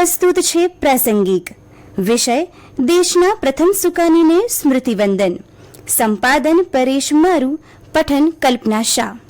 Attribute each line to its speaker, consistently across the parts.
Speaker 1: પ્રસ્તુત છે પ્રાસંગિક. વિષય દેશના પ્રથમ સુકાનીને સ્મૃતિવંદન. સંપાદન પરેશ મારું પઠન કલ્પના શાહ.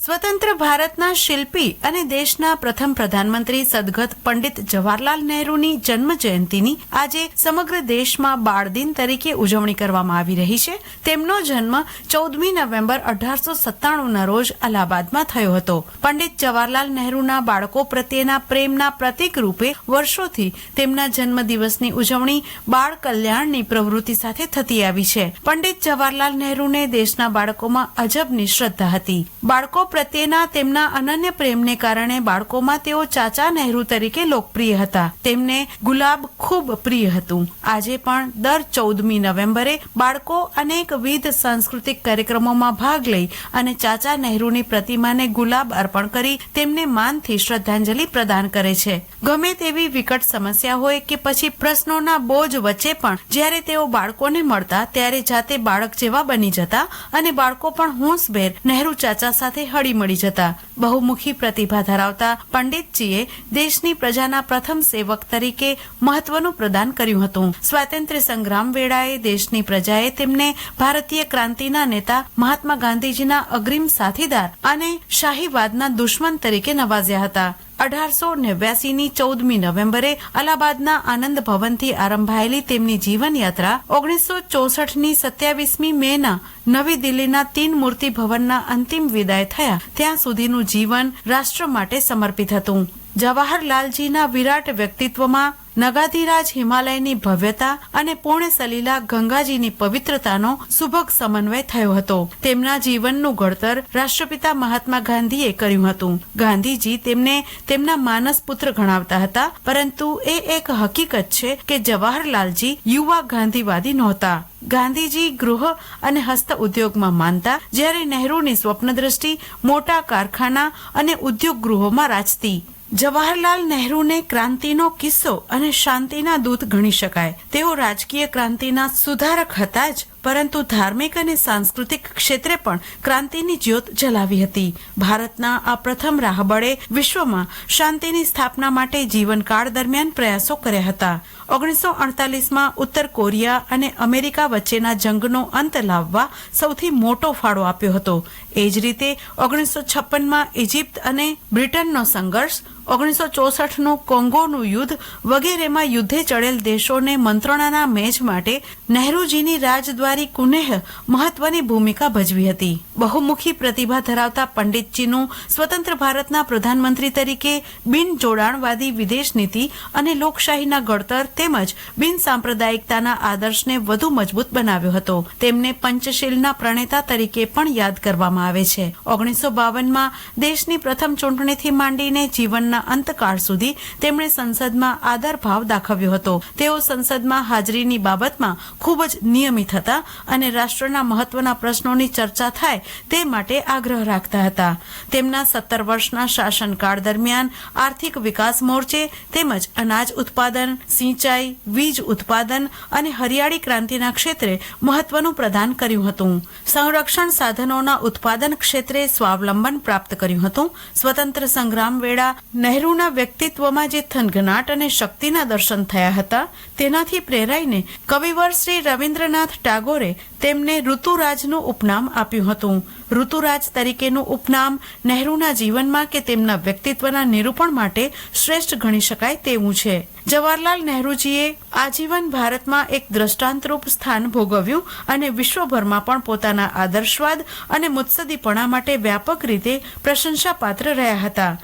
Speaker 2: સ્વતંત્ર ભારતના શિલ્પી અને દેશના પ્રથમ પ્રધાનમંત્રી સદગત પંડિત જવાહરલાલ નહેરુની જન્મ જયંતિની આજે સમગ્ર દેશમાં બાળ દિન તરીકે ઉજવણી કરવામાં આવી રહી છે. તેમનો જન્મ ચૌદમી નવેમ્બર અઢારસો સત્તાણુંના રોજ અલ્હાબાદમાં થયો હતો. પંડિત જવાહરલાલ નહેરુના બાળકો પ્રત્યેના પ્રેમના પ્રતીક રૂપે વર્ષોથી તેમના જન્મદિવસની ઉજવણી બાળ કલ્યાણની પ્રવૃત્તિ સાથે થતી આવી છે. પંડિત જવાહરલાલ નહેરુને દેશના બાળકોમાં અજબની શ્રદ્ધા હતી. બાળકો પ્રત્યેના તેમના અનન્ય પ્રેમને કારણે બાળકોમાં તેઓ ચાચા નહેરુ તરીકે લોકપ્રિય હતા. તેમને ગુલાબ ખૂબ પ્રિય હતું. આજે પણ દર ચૌદમી નવેમ્બરે બાળકો અનેકવિધ સાંસ્કૃતિક કાર્યક્રમોમાં ભાગ લઈ અને ચાચા નહેરુની પ્રતિમાને ગુલાબ અર્પણ કરી તેમને માનથી શ્રદ્ધાંજલિ પ્રદાન કરે છે. ગમે તેવી વિકટ સમસ્યા હોય કે પછી પ્રશ્નોના બોજ વચ્ચે પણ જ્યારે તેઓ બાળકોને મળતા ત્યારે જાતે બાળક જેવા બની જતા અને બાળકો પણ હોંશભેર નહેરુ ચાચા સાથે હળી મળી જતા બહુમુખી પ્રતિભા ધરાવતા પંડિતજીએ દેશની પ્રજાના પ્રથમ સેવક તરીકે મહત્વનું પ્રદાન કર્યું હતું. સ્વાતંત્ર્ય સંગ્રામ વેળાએ દેશની પ્રજાએ તેમને ભારતીય ક્રાંતિના નેતા મહાત્મા ગાંધીજીના અગ્રીમ સાથીદાર અને શાહીવાદના દુશ્મન તરીકે નવાજ્યા હતા. અઢારસો નેવ્યાસીની ચૌદમી નવેમ્બરે અલ્હાબાદના આનંદ ભવનથી આરંભાયેલી તેમની જીવનયાત્રા ઓગણીસો ચોસઠની સત્યાવીસમી મેના નવી દિલ્હીના તીન મૂર્તિ ભવનના અંતિમ વિદાય થયા. ત્યાં સુધીનું જીવન રાષ્ટ્ર માટે સમર્પિત હતું. જવાહરલાલજીના વિરાટ વ્યક્તિત્વમાં નગાધીરાજ હિમાલયની ભવ્યતા અને પૂર્ણ સલીલા ગંગાજીની પવિત્રતાનો સુભગ સમન્વય થયો હતો. તેમના જીવનનું ઘડતર રાષ્ટ્રપિતા મહાત્મા ગાંધીએ કર્યું હતું. ગાંધીજી તેમને તેમના માનસ પુત્ર ગણાવતા હતા, પરંતુ એ એક હકીકત છે કે જવાહરલાલજી યુવા ગાંધીવાદી નહોતા. ગાંધીજી ગૃહ અને હસ્ત ઉદ્યોગમાં માનતા, જ્યારે નહેરુની સ્વપ્નદ્રષ્ટિ મોટા કારખાના અને ઉદ્યોગ ગૃહોમાં રાજતી જવાહરલાલ નહેરુને ક્રાંતિનો કિસ્સો અને શાંતિના દૂત ગણી શકાય. તેઓ રાજકીય ક્રાંતિના સુધારક હતા જ, પરંતુ ધાર્મિક અને સાંસ્કૃતિક ક્ષેત્રે પણ ક્રાંતિની જ્યોત જલાવી હતી. ભારતના આ પ્રથમ રાહબળે વિશ્વમાં શાંતિની સ્થાપના માટે જીવનકાળ દરમિયાન પ્રયાસો કર્યા હતા. ઓગણીસો અડતાલીસમાં ઉત્તર કોરિયા અને અમેરિકા વચ્ચેના જંગનો અંત લાવવા સૌથી મોટો ફાળો આપ્યો હતો. એ જ રીતે ઓગણીસો છપ્પનમાં ઇજિપ્ત અને બ્રિટનનો સંઘર્ષ ઓગણીસો ચોસઠનું કોંગોનું યુદ્ધ વગેરેમાં યુદ્ધે ચડેલ દેશોને મંત્રણાના મેચ માટે નહેરુજીની રાજદ્વારી કુનેહ મહત્વની ભૂમિકા ભજવી હતી. બહુમુખી પ્રતિભા ધરાવતા પંડિતજીનું સ્વતંત્ર ભારતના પ્રધાનમંત્રી તરીકે બિન જોડાણવાદી વિદેશ નીતિ અને લોકશાહીના ઘડતર તેમજ બિન સાંપ્રદાયિકતાના આદર્શને વધુ મજબૂત બનાવ્યો હતો. તેમને પંચશીલના પ્રણેતા તરીકે પણ યાદ કરવામાં આવે છે. ઓગણીસો બાવનમાં દેશની પ્રથમ ચૂંટણીથી માંડીને જીવનના અંતકાળ સુધી તેમણે સંસદમાં આદરભાવ દાખવ્યો હતો. તેઓ સંસદમાં હાજરીની બાબતમાં ખૂબ જ નિયમિત હતા અને રાષ્ટ્રના મહત્વના પ્રશ્નોની ચર્ચા થાય તે માટે આગ્રહ રાખતા હતા. તેમના સત્તર વર્ષના શાસનકાળ દરમિયાન આર્થિક વિકાસ મોરચે તેમજ અનાજ ઉત્પાદન, સિંચાઈ, વીજ ઉત્પાદન અને હરિયાળી ક્રાંતિના ક્ષેત્રે મહત્વનું પ્રદાન કર્યું હતું. સંરક્ષણ સાધનોના ઉત્પાદન ક્ષેત્રે સ્વાવલંબન પ્રાપ્ત કર્યું હતું. સ્વતંત્ર સંગ્રામ વેળા નહેરુના વ્યક્તિત્વમાં જે થનગનાટ અને શક્તિના દર્શન થયા હતા, તેનાથી પ્રેરાઈને કવિવર શ્રી રવિન્દ્રનાથ ટાગોરે તેમને ઋતુરાજનું ઉપનામ આપ્યું હતું. ઋતુરાજ તરીકેનું ઉપનામ નહેરુના જીવનમાં કે તેમના વ્યક્તિત્વના નિરૂપણ માટે શ્રેષ્ઠ ગણી શકાય તેવું છે. જવાહરલાલ નહેરુજીએ આજીવન ભારતમાં એક દ્રષ્ટાંતરૂપ સ્થાન ભોગવ્યું અને વિશ્વભરમાં પણ પોતાના આદર્શવાદ અને મુત્સદીપણા માટે વ્યાપક રીતે પ્રશંસાપાત્ર રહ્યા હતા.